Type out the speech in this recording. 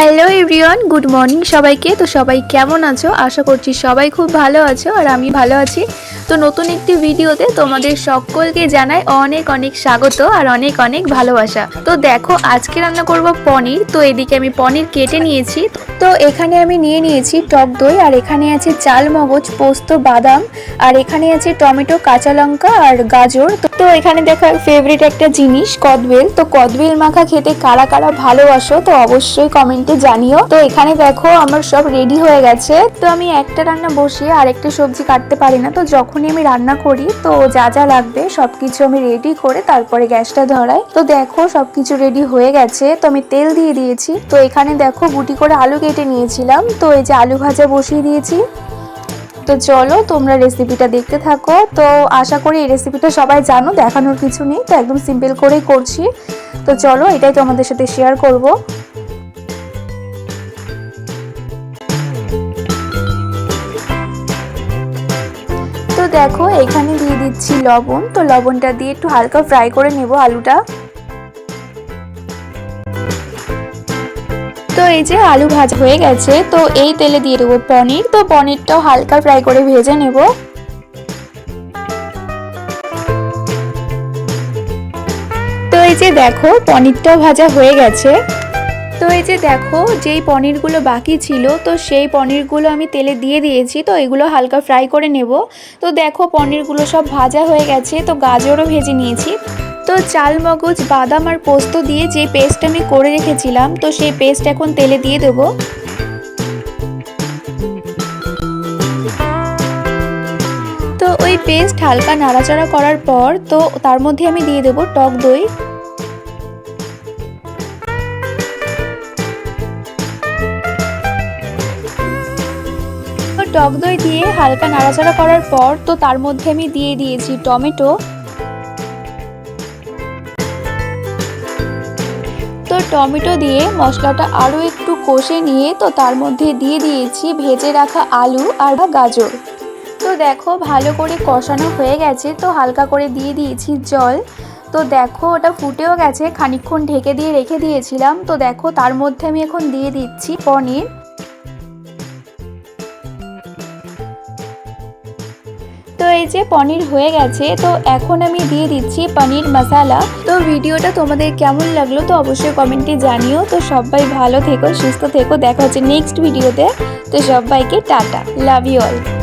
Hello everyone, good morning সবাইকে। তো সবাই কেমন আছো? আশা করছি সবাই খুব ভালো আছো আর আমি ভালো আছি। তো নতুন একটি ভিডিওতে তোমাদের সকলকে জানাই অনেক অনেক স্বাগত আর অনেক অনেক ভালোবাসা। তো দেখো, আজকে রান্না করব পনির। তো এদিকে আমি পনির কেটে নিয়েছি। তো এখানে আমি নিয়ে নিয়েছি টক দই আর এখানে আছে চাল মগজ, পোস্ত, বাদাম আর এখানে আছে টমেটো, কাঁচা লঙ্কা আর গাজর। তো- এখানে দেখার ফেভারিট একটা জিনিস, কদবেল। তো কদবেল মাখা খেতে কারা কারা ভালোবাসো, তো অবশ্যই কমেন্টে জানিও। তো এখানে দেখো, আমার সব রেডি হয়ে গেছে। তো আমি একটা রান্না বসিয়ে আরেকটা সবজি কাটতে পারি না। তো যখনই আমি রান্না করি, তো যা যা লাগবে সবকিছু আমি রেডি করে তারপরে গ্যাসটা ধরাই। তো দেখো সবকিছু রেডি হয়ে গেছে, তো আমি তেল দিয়ে দিয়েছি। তো এখানে দেখো গুটি করে আলু কেটে নিয়েছিলাম, তো এই যে আলু ভাজা বসিয়ে দিয়েছি। তো চলো তোমরা রেসিপিটা দেখতে থাকো। তো আশা করি এই রেসিপিটা সবাই জানো, দেখানোর কিছু নেই, তো একদম সিম্পল করেই করছি। তো চলো এটাই তোমাদের সাথে শেয়ার করব। দেখো, এখানে দিয়ে দিচ্ছি লবণ। তো লবণটা দিয়ে একটু হালকা ফ্রাই করে নেব আলুটা। তো এই যে আলু ভাজা হয়ে গেছে, তো এই তেলে দিয়ে দেবো পনির। তো পনিরটাও হালকা ফ্রাই করে ভেজে নেব। তো এই যে দেখো, পনিরটাও ভাজা হয়ে গেছে। তো এই যে দেখো, যেই পনিরগুলো বাকি ছিল, তো সেই পনিরগুলো আমি তেলে দিয়ে দিয়েছি, তো এগুলো হালকা ফ্রাই করে নেব। তো দেখো, পনিরগুলো সব ভাজা হয়ে গেছে, তো গাজরও ভেজে নিয়েছি। তো চাল, মগজ, বাদাম আর পোস্ত দিয়ে যে পেস্ট আমি করে রেখেছিলাম, তো সেই পেস্ট এখন তেলে দিয়ে দেবো। তো ওই পেস্ট হালকা নাড়াচাড়া করার পর, তো তার মধ্যে আমি দিয়ে দেবো টক দই। টক দই দিয়ে হালকা নাড়াচাড়া করার পর তো তার মধ্যে আমি দিয়ে দিয়েছি টমেটো। তো টমেটো দিয়ে মশলাটা আরও একটু কষে নিয়ে তো তার মধ্যে দিয়ে দিয়েছি ভেজে রাখা আলু আর গাজর। তো দেখো ভালো করে কষানো হয়ে গেছে, তো হালকা করে দিয়ে দিয়েছি জল। তো দেখো ওটা ফুটেও গেছে, খানিকক্ষণ ঢেকে দিয়ে রেখে দিয়েছিলাম। তো দেখো তার মধ্যে আমি এখন দিয়ে দিচ্ছি পনির। এই যে পনির হয়ে গেছে, তো এখন আমি দিয়ে দিচ্ছি পনির মশালা। তো ভিডিওটা তোমাদের কেমন লাগল তো অবশ্যই কমেন্টে জানিও। তো সবাই ভালো থেকো, সুস্থ থেকো। দেখা হচ্ছে নেক্সট ভিডিওতে। তো সবাইকে টাটা। Love you all